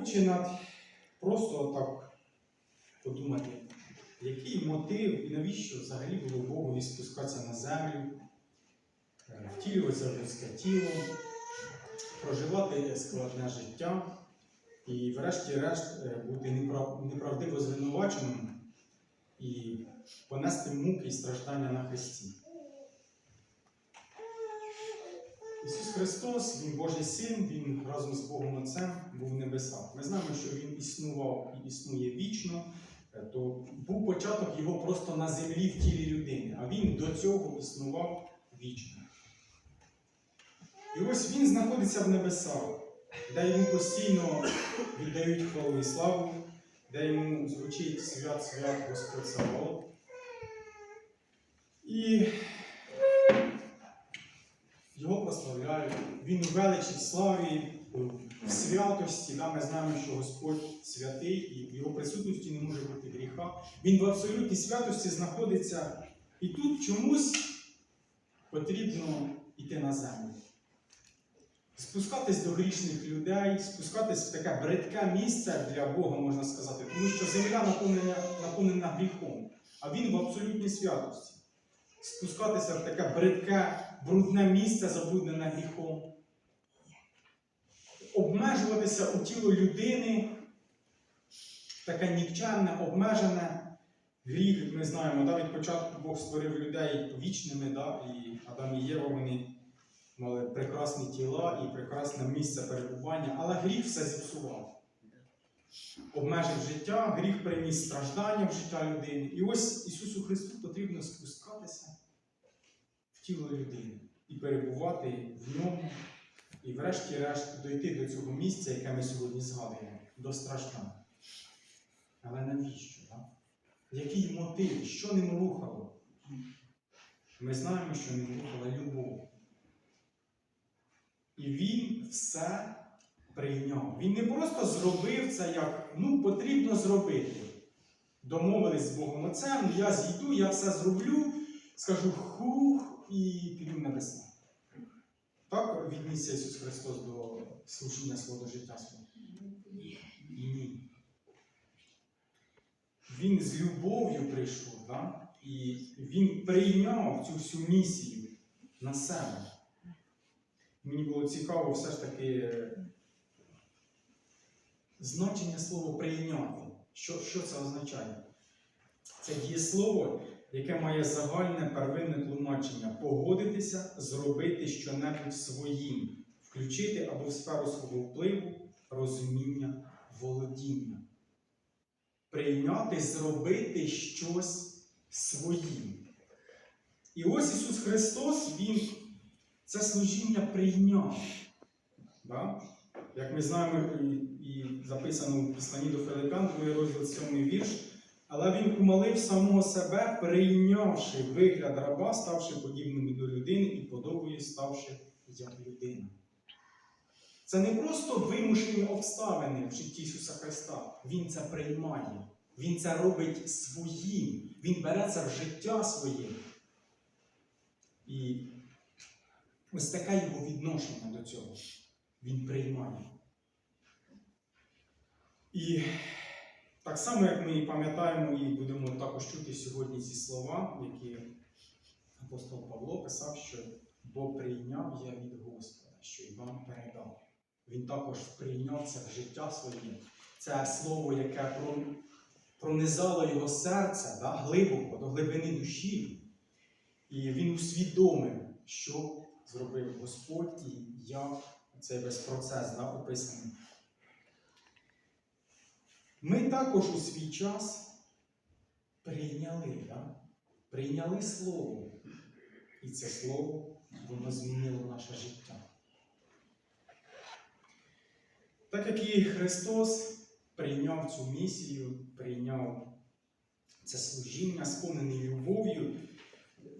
Чи над просто так подумати, який мотив і навіщо взагалі було Богові спускатися на землю, втілюватися в людське тіло, проживати складне життя і, врешті-решт, е, бути неправ- неправдиво звинуваченим і понести муки і страждання на Христі. Ісус Христос, Він Божий Син, Він разом з Богом Отцем був в небесах. Ми знаємо, що Він існував і існує вічно, е, то був початок його просто на землі в тілі людини, а він до цього існував вічно. І ось він знаходиться в небесах, де йому постійно віддають хвалу і славу, де йому звучить свят свят Господь Саваоф. І його прославляють, він у величі, в славі, в святості. Да, ми знаємо, що Господь святий і в його присутності не може бути гріха. Він в абсолютній святості знаходиться. І тут чомусь потрібно йти на землю. Спускатись до грішних людей, спускатись в таке бридке місце для Бога, можна сказати, тому що земля наповнена, наповнена гріхом, а він в абсолютній святості. Спускатися в таке бридке, брудне місце, забруднене гріхом. Обмежуватися у тіло людини, таке нікчемне, обмежене. Гріх, ми знаємо, да, від початку Бог створив людей вічними, да, і Адам і Єва вони мали прекрасні тіла і прекрасне місце перебування, але гріх все зіпсував. Обмежив життя, гріх приніс страждання в життя людини. І ось Ісусу Христу потрібно спускатися тіло людини і перебувати в ньому, і врешті-решт дойти до цього місця, яке ми сьогодні згадуємо, до страждань. Але навіщо? Да? Який мотив? Що ним рухало? Ми знаємо, що ним рухала любов. І він все прийняв. Він не просто зробив це як ну, потрібно зробити. Домовились з Богом Отцем, я зійду, я все зроблю, скажу хух і піду в небеса. Так віднісся Ісус Христос до служіння свого життя свого? Ні. Він з любов'ю прийшов, да? і він прийняв цю всю місію на себе. Мені було цікаво все ж таки значення слова прийняти. Що, що це означає? Це дієслово, яке має загальне первинне тлумачення погодитися, зробити щонебудь своїм, включити або в сферу свого впливу, розуміння, володіння. Прийняти, зробити щось своїм. І ось Ісус Христос, Він це служіння прийняв. Да? Як ми знаємо, і, записано в Післанні до Филипян, 2 розділ 7 вірш, але він умолив самого себе, прийнявши вигляд раба, ставши подібним до людини і подобою ставши як людина. Це не просто вимушені обставини в житті Ісуса Христа. Він це приймає. Він це робить своїм. Він бере це в життя своє. І ось таке його відношення до цього. Він приймає. І так само, як ми і пам'ятаємо і будемо також чути сьогодні ці слова, які апостол Павло писав, що Бог прийняв я від Господа, що і вам передав. Він також прийняв це в життя своє. Це слово, яке пронизало його серце да, глибоко, до глибини душі. І він усвідомив, що зробив Господь і як цей весь процес да, описаний. Ми також у свій час прийняли, да? прийняли Слово. І це Слово, воно змінило наше життя. Так як і Христос прийняв цю місію, прийняв це служіння, сповнений любов'ю,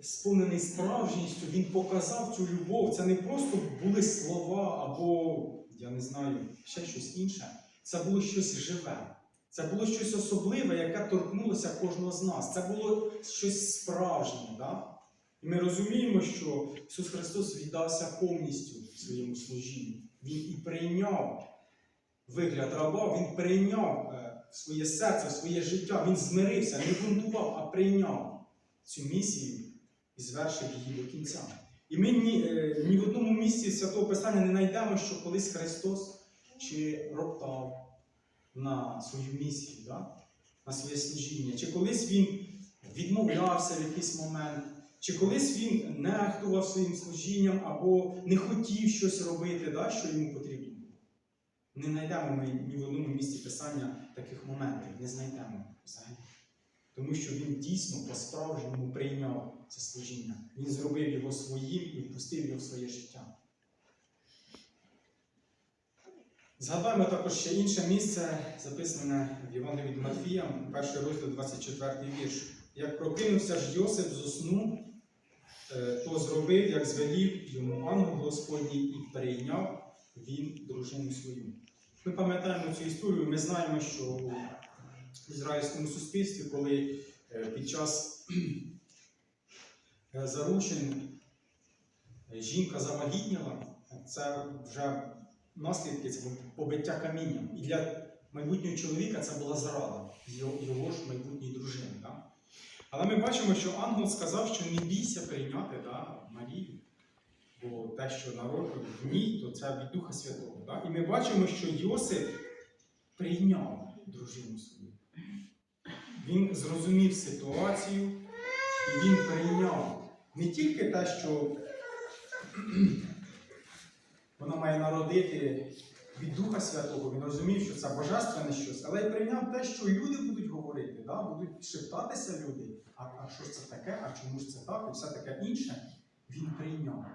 сповнений справжністю, Він показав цю любов. Це не просто були слова або, я не знаю, ще щось інше. Це було щось живе. Це було щось особливе, яке торкнулося кожного з нас. Це було щось справжнє. Да? І ми розуміємо, що Ісус Христос віддався повністю своєму служінню. Він і прийняв вигляд раба, він прийняв е, своє серце, своє життя, він змирився, не бунтував, а прийняв цю місію і звершив її до кінця. І ми ні, е, ні в одному місці Святого Писання не знайдемо, що колись Христос чи роптав на свою місію, да? на своє служіння, чи колись він відмовлявся в якийсь момент, чи колись він нехтував своїм служінням або не хотів щось робити, да, що йому потрібно. Не знайдемо ми ні в одному місці писання таких моментів, не знайдемо взагалі. Тому що він дійсно по-справжньому прийняв це служіння. Він зробив його своїм і впустив його в своє життя. Згадаємо також ще інше місце, записане в Євангелії від Матфія, перший розділ 24 вірш. Як прокинувся ж Йосип з сну, е, то зробив, як звелів йому ангел Господній, і прийняв він дружину свою. Ми пам'ятаємо цю історію, ми знаємо, що у ізраїльському суспільстві, коли е, під час е, заручень жінка завагітніла, це вже наслідки це побиття камінням. І для майбутнього чоловіка це була зрада його, ж майбутньої дружини. Да? Але ми бачимо, що ангел сказав, що не бійся прийняти да, Марію. Бо те, що народ в ній, то це від Духа Святого. Да? І ми бачимо, що Йосип прийняв дружину свою. Він зрозумів ситуацію і він прийняв не тільки те, що вона має народити від Духа Святого, він розумів, що це божественне щось, але й прийняв те, що люди будуть говорити, да? будуть шептатися люди. А, а що ж це таке, а чому ж це так, і все таке інше. Він прийняв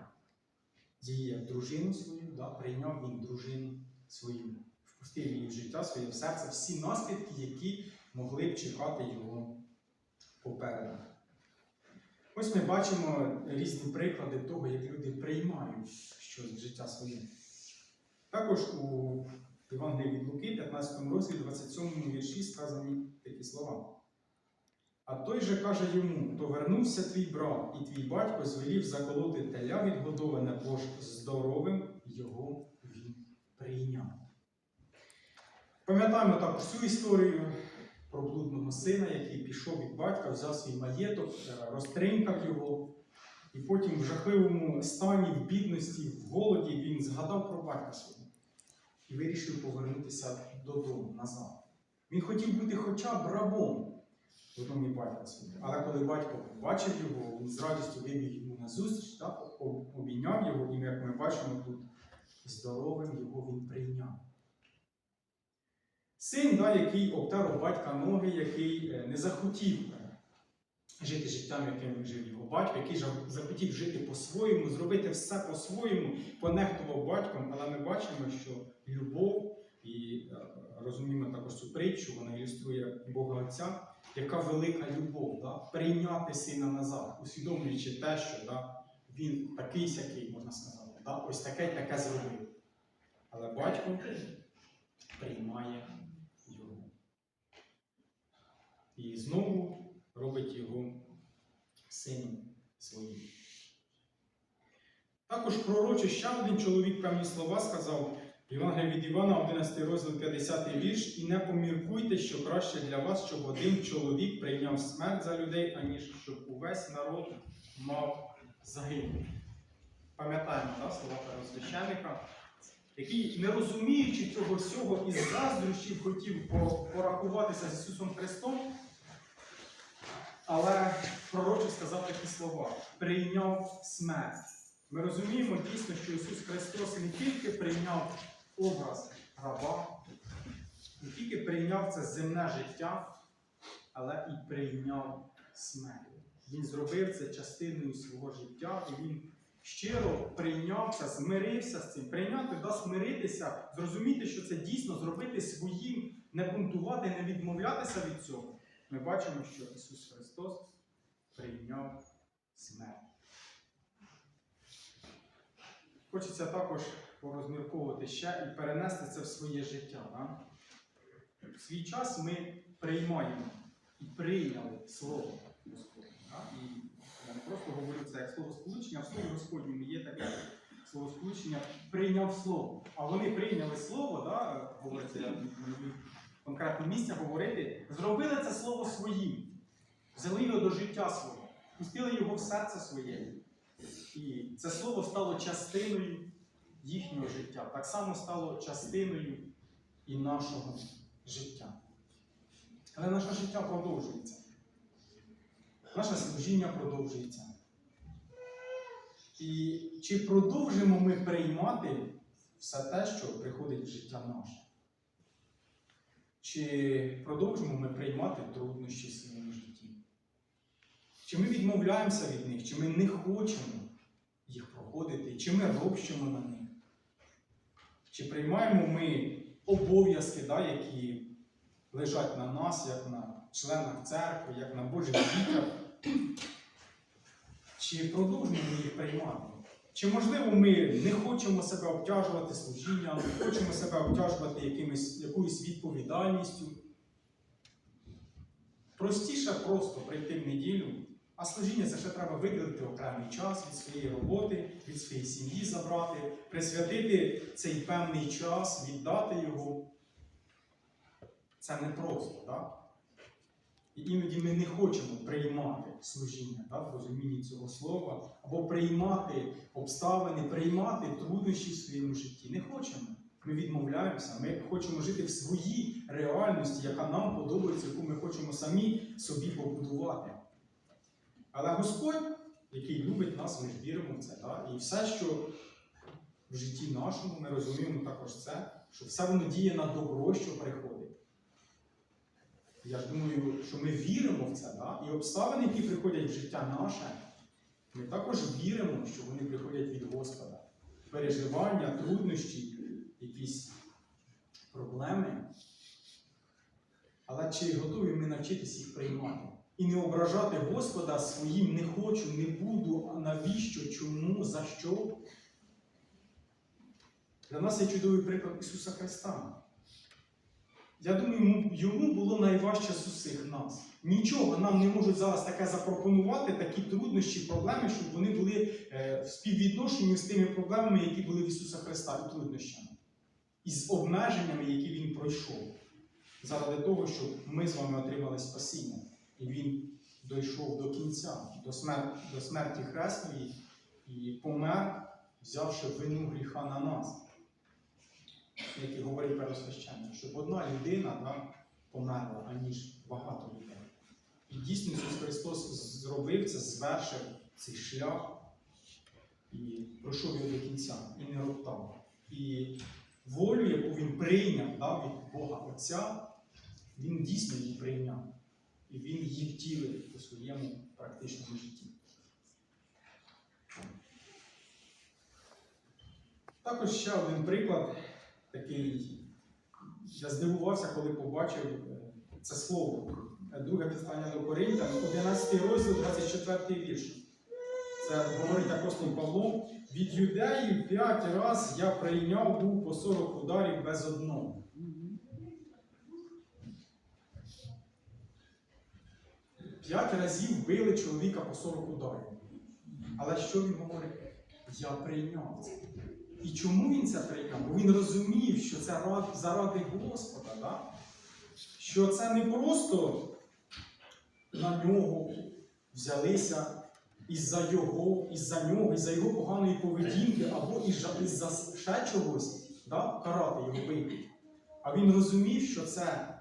її як дружину свою, да? прийняв він дружину свою, впустив її в життя своє в серце, всі наслідки, які могли б чекати його попереду. Ось ми бачимо різні приклади того, як люди приймають щось життя своє. Також у Євангелії від Луки, 15 розділі, 27 вірші сказані такі слова. А той же каже йому: то вернувся твій брат, і твій батько звелів заколоти теля відгодоване, бо ж здоровим його він прийняв. Пам'ятаємо також цю історію про блудного сина, який пішов від батька, взяв свій маєток, розтринкав його, і потім в жахливому стані, в бідності, в голоді він згадав про батька свого і вирішив повернутися додому назад. Він хотів бути хоча б рабом в домі батька свого. Але коли батько побачив його, він з радістю вибіг йому на зустріч, так, обійняв його, і як ми бачимо тут, здоровим його він прийняв. Син, да, який обтер батька ноги, який е, не захотів жити життям, яким жив його батько, який захотів жити по-своєму, зробити все по-своєму, понехтував батьком, але ми бачимо, що любов, і е, розуміємо також цю притчу, вона ілюструє Бога Отця, яка велика любов, да? прийняти сина назад, усвідомлюючи те, що да, він такий сякий, можна сказати, да? ось таке й таке зробив. Але батько приймає його. І знову робить його сином своїм. Також пророче ще один чоловік певні слова сказав в Євангелії від Івана, 11 розділ 50 вірш, і не поміркуйте, що краще для вас, щоб один чоловік прийняв смерть за людей, аніж щоб увесь народ мав загинути. Пам'ятаємо да, слова первосвященника, який, не розуміючи цього всього, із заздрощів хотів порахуватися з Ісусом Христом, але пророче сказав такі слова: прийняв смерть. Ми розуміємо дійсно, що Ісус Христос не тільки прийняв образ раба, не тільки прийняв це земне життя, але і прийняв смерть. Він зробив це частиною свого життя, і він щиро прийняв це, змирився з цим. Прийняти да смиритися, зрозуміти, що це дійсно зробити своїм, не бунтувати, не відмовлятися від цього. Ми бачимо, що Ісус Христос прийняв смерть. Хочеться також порозмірковувати ще і перенести це в своє життя. Да? В свій час ми приймаємо і прийняли Слово Господнє. Да? І я не просто говорю це як слово сполучення, а в Слові Господньому є таке словосполучення прийняв слово. А вони прийняли слово, да, говориться, я конкретно місця говорити, зробили це слово своїм, взяли його до життя свого, пустили його в серце своє. І це слово стало частиною їхнього життя. Так само стало частиною і нашого життя. Але наше життя продовжується. Наше служіння продовжується. І чи продовжимо ми приймати все те, що приходить в життя наше? Чи продовжимо ми приймати труднощі в своєму житті? Чи ми відмовляємося від них, чи ми не хочемо їх проходити, чи ми ропщимо на них? Чи приймаємо ми обов'язки, да, які лежать на нас, як на членах церкви, як на Божих дітях? Чи продовжуємо їх приймати? Чи можливо ми не хочемо себе обтяжувати служінням, не хочемо себе обтяжувати якимось, якоюсь відповідальністю? Простіше просто прийти в неділю, а служіння це ще треба виділити окремий час від своєї роботи, від своєї сім'ї забрати, присвятити цей певний час, віддати його. Це не просто, так? І іноді ми не хочемо приймати служіння да, в розумінні цього слова, або приймати обставини, приймати труднощі в своєму житті. Не хочемо. Ми відмовляємося, ми хочемо жити в своїй реальності, яка нам подобається, яку ми хочемо самі собі побудувати. Але Господь, який любить нас, ми ж віримо в це. Да? І все, що в житті нашому, ми розуміємо також це, що все воно діє на добро, що приходить. Я ж думаю, що ми віримо в це, да? і обставини, які приходять в життя наше, ми також віримо, що вони приходять від Господа. Переживання, труднощі, якісь проблеми. Але чи готові ми навчитись їх приймати? І не ображати Господа своїм не хочу, не буду, а навіщо, чому, за що? Для нас є чудовий приклад Ісуса Христа. Я думаю, йому- було найважче з усіх нас. Нічого нам не можуть зараз таке запропонувати, такі труднощі, проблеми, щоб вони були е, в співвідношенні з тими проблемами, які були в Ісуса Христа, і труднощами, і з обмеженнями, які Він пройшов, заради того, щоб ми з вами отримали спасіння. І Він дійшов до кінця, до смерті, до смерті Хресної і помер, взявши вину гріха на нас як і говорить первосвященник, щоб одна людина да, померла, аніж багато людей. І дійсно Ісус Христос зробив це, звершив цей шлях і пройшов його до кінця, і не роптав. І волю, яку він прийняв да, від Бога Отця, він дійсно її прийняв. І він її втілив у своєму практичному житті. Також ще один приклад такий. Я здивувався, коли побачив е, це слово. Е, Друге послання до Коринтян, 11 розділ, 24 вірш. Це говорить апостол Павло. Від юдеїв п'ять раз я прийняв був по 40 ударів без одного. П'ять разів били чоловіка по 40 ударів. Але що він говорить? Я прийняв це. І чому він це прийняв? Бо він розумів, що це заради Господа, да? що це не просто на нього взялися із-за його, із-за нього, із-за його поганої поведінки, або із-за, ще чогось да? карати його бити. А він розумів, що це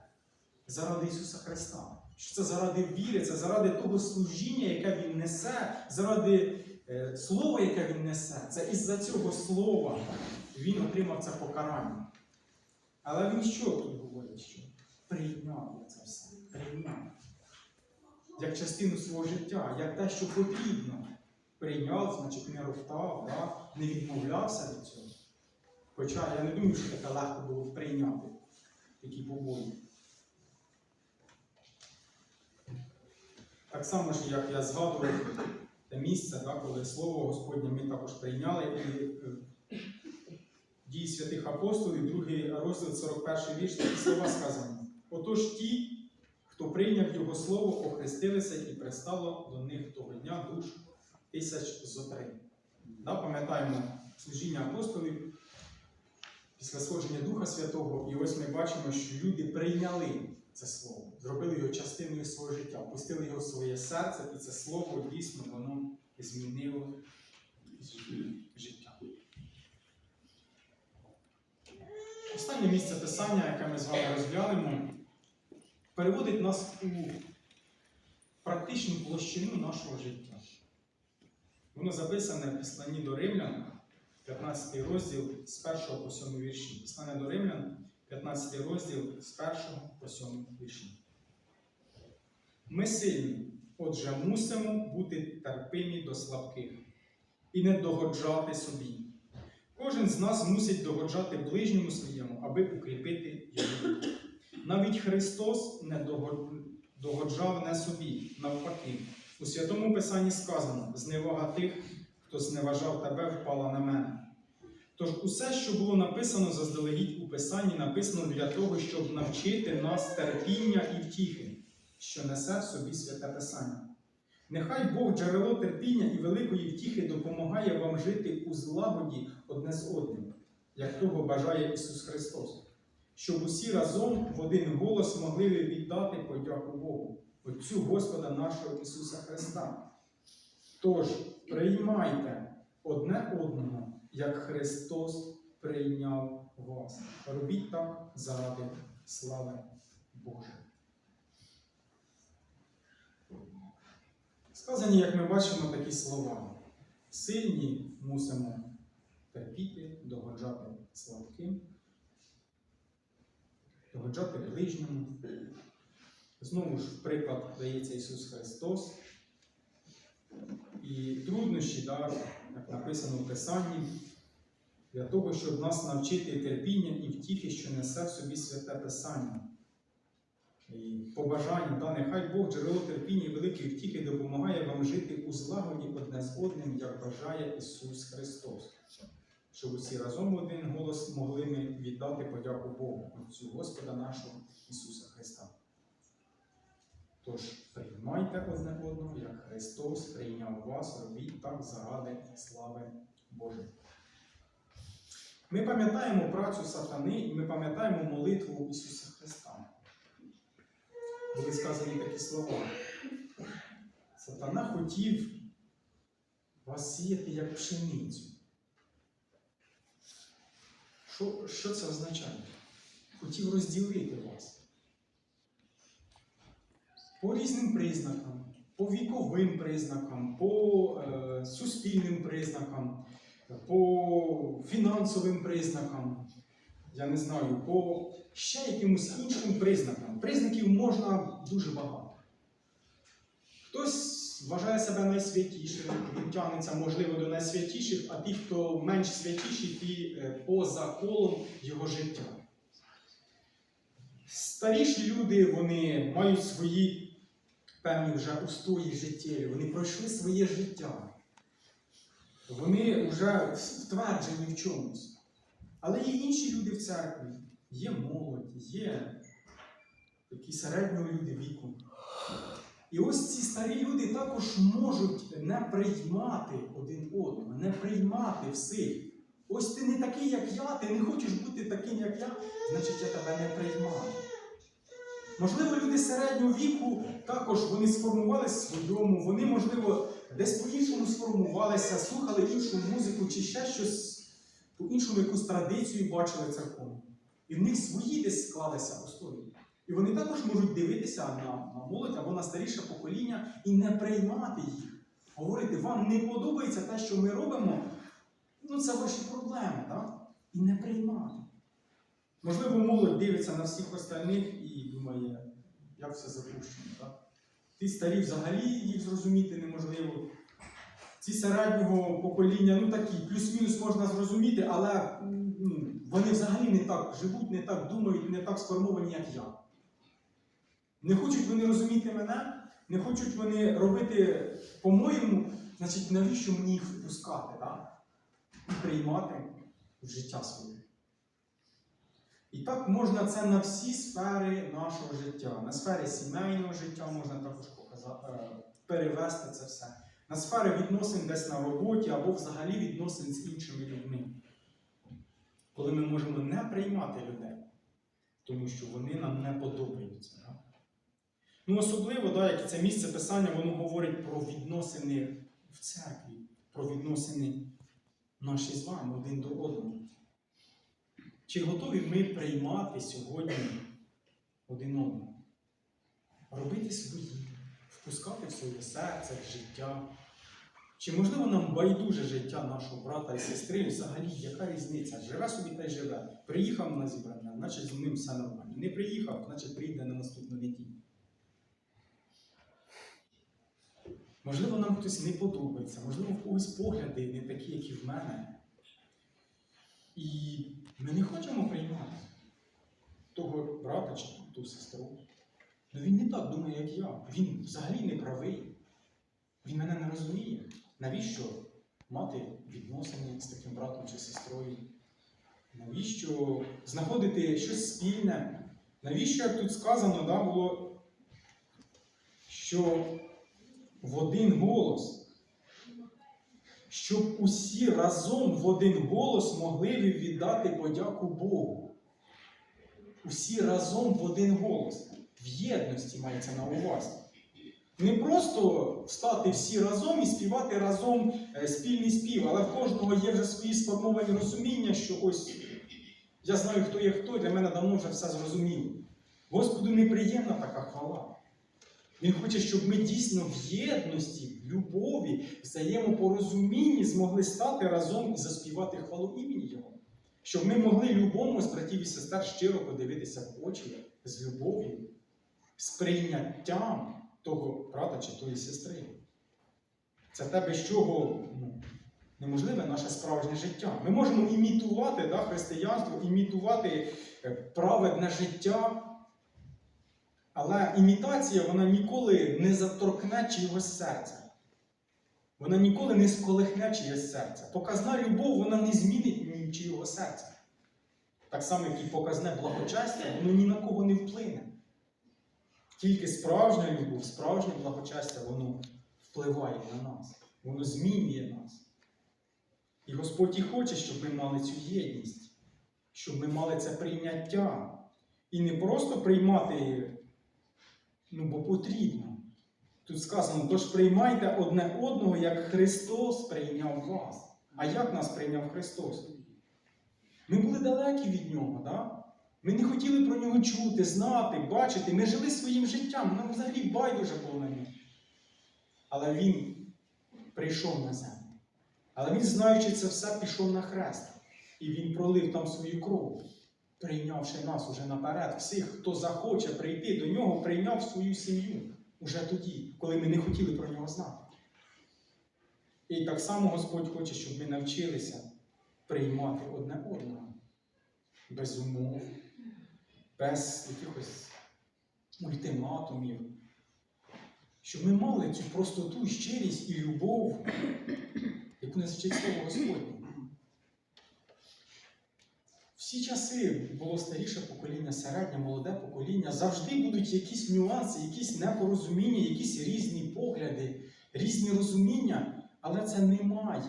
заради Ісуса Христа, що це заради віри, це заради того служіння, яке Він несе, заради е, слова, яке він несе, це із-за цього слова він отримав це покарання. Але він що тут говорить? Що прийняв це все. Прийняв. Як частину свого життя, як те, що потрібно. Прийняв, значить, не роптав, да? не відмовлявся від цього. Хоча я не думаю, що таке легко було прийняти такі побої. Так само ж, як я згадував те місце, да, коли Слово Господнє ми також прийняли і е, дії святих апостолів, другий розділ 41 вірш, такі слова сказані. Отож ті, хто прийняв Його Слово, охрестилися і пристало до них того дня душ тисяч зо три. Да, пам'ятаємо служіння апостолів після сходження Духа Святого, і ось ми бачимо, що люди прийняли це слово, зробили його частиною свого життя, пустили його в своє серце, і це слово дійсно воно змінило життя. Останнє місце писання, яке ми з вами розглянемо, переводить нас у практичну площину нашого життя. Воно записане в Післанні до Римлян, 15 розділ з 1 по 7 вірші. Післання до Римлян, 15 розділ з 1 по 7 вірші. Ми сильні, отже, мусимо бути терпимі до слабких і не догоджати собі. Кожен з нас мусить догоджати ближньому своєму, аби укріпити його. Навіть Христос не догоджав не собі, навпаки. У святому Писанні сказано: зневага тих, хто зневажав тебе, впала на мене. Тож усе, що було написано заздалегідь у Писанні, написано для того, щоб навчити нас терпіння і втіхи, що несе в собі святе Писання. Нехай Бог джерело терпіння і великої втіхи допомагає вам жити у злагоді одне з одним, як того бажає Ісус Христос, щоб усі разом в один голос могли віддати подяку Богу, Отцю Господа нашого Ісуса Христа. Тож приймайте одне одного, як Христос прийняв вас. Робіть так заради слави Божої. Сказані, як ми бачимо, такі слова. Сильні мусимо терпіти, догоджати слабким, догоджати ближньому. Знову ж приклад дається Ісус Христос. І труднощі, да, як написано в Писанні, для того, щоб нас навчити терпіння і втіхи, що несе в собі святе Писання. І побажання, да, нехай Бог джерело терпіння і великої втіхи допомагає вам жити у злагоді одне з одним, як бажає Ісус Христос. Щоб усі разом в один голос могли ми віддати подяку Богу, Отцю Господа нашого Ісуса Христа. Тож приймайте одне одного, як Христос прийняв вас, робіть так заради слави Божої. Ми пам'ятаємо працю сатани і ми пам'ятаємо молитву Ісуса Христа. Були сказані такі слова. Сатана хотів вас сіяти як пшеницю. Що, що це означає? Хотів розділити вас по різним признакам, по віковим признакам, по е, суспільним признакам, по фінансовим признакам, я не знаю, по ще якимось іншим признакам. Признаків можна дуже багато. Хтось вважає себе найсвятішим, він тягнеться, можливо, до найсвятіших, а ті, хто менш святіші, ті е, поза колом його життя. Старіші люди вони мають свої певні вже устої життєві, вони пройшли своє життя. Вони вже втверджені в чомусь. Але є інші люди в церкві, є молодь, є такі середнього люди віку. І ось ці старі люди також можуть не приймати один одного, не приймати всіх. Ось ти не такий, як я, ти не хочеш бути таким, як я, значить я тебе не приймаю. Можливо, люди середнього віку також вони сформувалися своєму, вони, можливо, десь по-іншому сформувалися, слухали іншу музику чи ще щось, по-іншому якусь традицію бачили церковну. І в них свої десь склалися історії. І вони також можуть дивитися на, на молодь або на старіше покоління і не приймати їх. Говорити, вам не подобається те, що ми робимо, ну це ваші проблеми, так? І не приймати. Можливо, молодь дивиться на всіх остальних думає, як все запущено. Так? Ті старі взагалі їх зрозуміти неможливо. Ці середнього покоління, ну такі, плюс-мінус можна зрозуміти, але ну, вони взагалі не так живуть, не так думають, не так сформовані, як я. Не хочуть вони розуміти мене, не хочуть вони робити по-моєму, значить, навіщо мені їх впускати так? і приймати в життя своє. І так можна це на всі сфери нашого життя. На сфері сімейного життя можна також е, перевести це все. на сфери відносин десь на роботі або взагалі відносин з іншими людьми. Коли ми можемо не приймати людей, тому що вони нам не подобаються. Да? Ну, особливо, да, як це місце писання, воно говорить про відносини в церкві, про відносини наші з вами один до одного. Чи готові ми приймати сьогодні один одного? Робити свої, впускати в своє серце, в життя? Чи можливо нам байдуже життя нашого брата і сестри? Взагалі, яка різниця? Живе собі та й живе. Приїхав на зібрання, значить з ним все нормально. Не приїхав, значить прийде на наступну неділю. Можливо, нам хтось не подобається, можливо, в когось погляди не такі, як і в мене. І ми не хочемо приймати того брата чи ту сестру. Ну він не так думає, як я. Він взагалі не правий. Він мене не розуміє. Навіщо мати відносини з таким братом чи сестрою? Навіщо знаходити щось спільне? Навіщо, як тут сказано, да, було, що в один голос, щоб усі разом в один голос могли віддати подяку Богу. Усі разом в один голос. В єдності мається на увазі. Не просто встати всі разом і співати разом е, спільний спів, але в кожного є вже свої сформовані розуміння, що ось я знаю, хто є хто, для мене давно вже все зрозуміло. Господу неприємна така хвала. Він хоче, щоб ми дійсно в єдності, в любові, взаємопорозумінні змогли стати разом і заспівати хвалу імені Його. Щоб ми могли любому з братів і сестер щиро подивитися в очі з любов'ю, з прийняттям того брата чи тої сестри. Це те, без чого ну, неможливе наше справжнє життя. Ми можемо імітувати да, християнство, імітувати е, праведне життя. Але імітація вона ніколи не заторкне чиєгось серця. Вона ніколи не сколихне чиєсь серце. Показна любов вона не змінить нічого серця. Так само, як і показне благочестя, воно ні на кого не вплине. Тільки справжня любов, справжнє благочестя, воно впливає на нас, воно змінює нас. І Господь і хоче, щоб ми мали цю єдність, щоб ми мали це прийняття. І не просто приймати, ну, бо потрібно. Тут сказано, тож приймайте одне одного, як Христос прийняв вас. А як нас прийняв Христос? Ми були далекі від Нього, да? ми не хотіли про нього чути, знати, бачити. Ми жили своїм життям, нам взагалі байдуже було на нього. Але Він прийшов на землю. Але він, знаючи це все, пішов на хрест. І він пролив там свою кров, прийнявши нас уже наперед. Всіх, хто захоче прийти до нього, прийняв свою сім'ю уже тоді, коли ми не хотіли про нього знати. І так само Господь хоче, щоб ми навчилися приймати одне одного без умов, без якихось ультиматумів. Щоб ми мали цю простоту, щирість і любов, яку нас вчить слово Господнє. Всі часи було старіше покоління, середнє, молоде покоління. Завжди будуть якісь нюанси, якісь непорозуміння, якісь різні погляди, різні розуміння, але це не має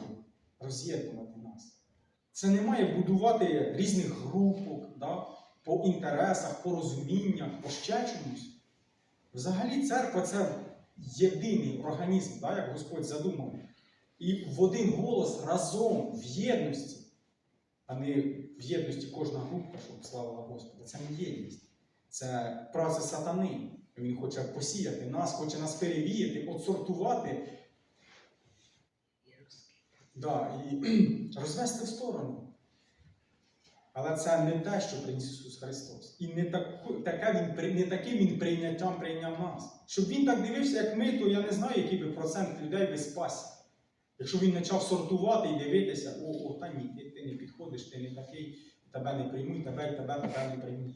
роз'єднувати нас. Це не має будувати різних групок да, по інтересах, по розуміннях, по ще чомусь. Взагалі, церква це єдиний організм, да, як Господь задумав. І в один голос разом в єдності, а не в єдності кожна група, щоб славила Господа. Це не єдність. Це праця сатани. Він хоче посіяти нас, хоче нас перевіяти, отсортувати да, і розвести в сторону. Але це не те, що приніс Ісус Христос. І не, таку, таке він, не таким Він прийняттям прийняв нас. Щоб Він так дивився, як ми, то я не знаю, який би процент людей би спасся. Якщо він почав сортувати і дивитися, о, о, та ні, ти, ти не підходиш, ти не такий, тебе не приймуть, тебе тебе, тебе не приймуть.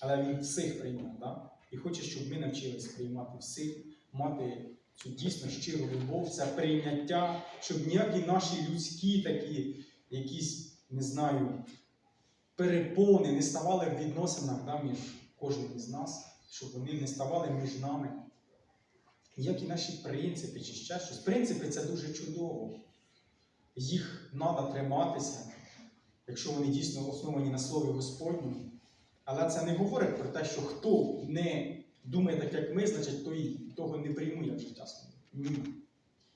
Але він всіх прийняв, да? і хоче, щоб ми навчилися приймати всіх, мати цю дійсно щиру любов, це прийняття, щоб ніякі наші людські такі, якісь, не знаю, перепони не ставали в відносинах да, між кожним із нас, щоб вони не ставали між нами. Ніякі наші принципи чи ще щось. Принципи це дуже чудово. Їх треба триматися, якщо вони дійсно основані на Слові Господньому. Але це не говорить про те, що хто не думає так, як ми, значить той того не прийме як життя своє. Ні.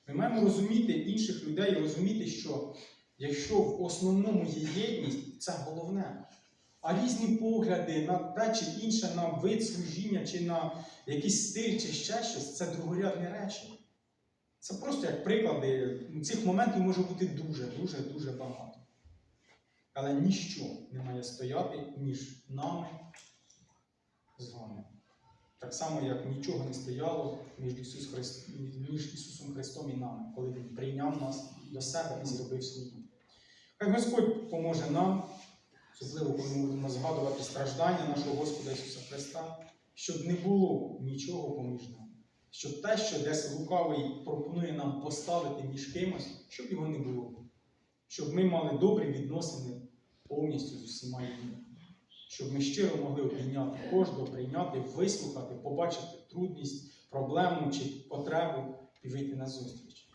Ми маємо розуміти інших людей і розуміти, що якщо в основному є єдність, це головне. А різні погляди на те чи інше, на вид служіння, чи на якийсь стиль, чи ще щось це другорядні речі. Це просто як приклади. Цих моментів може бути дуже, дуже, дуже багато. Але ніщо не має стояти між нами з вами. Так само, як нічого не стояло між, Ісус Христ... між Ісусом Христом і нами, коли Він прийняв нас до себе і зробив своїм. Хай Господь поможе нам, особливо коли ми будемо згадувати страждання нашого Господа Ісуса Христа, щоб не було нічого поміж нами. Щоб те, що десь лукавий пропонує нам поставити між кимось, щоб його не було. Щоб ми мали добрі відносини повністю з усіма людьми. Щоб ми щиро могли обійняти кожного, прийняти, вислухати, побачити трудність, проблему чи потребу і вийти на зустріч.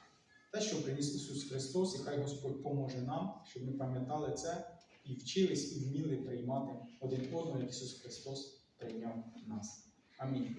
Те, що приніс Ісус Христос, і хай Господь поможе нам, щоб ми пам'ятали це і вчились, і вміли приймати один одного, як Ісус Христос прийняв нас. Амінь.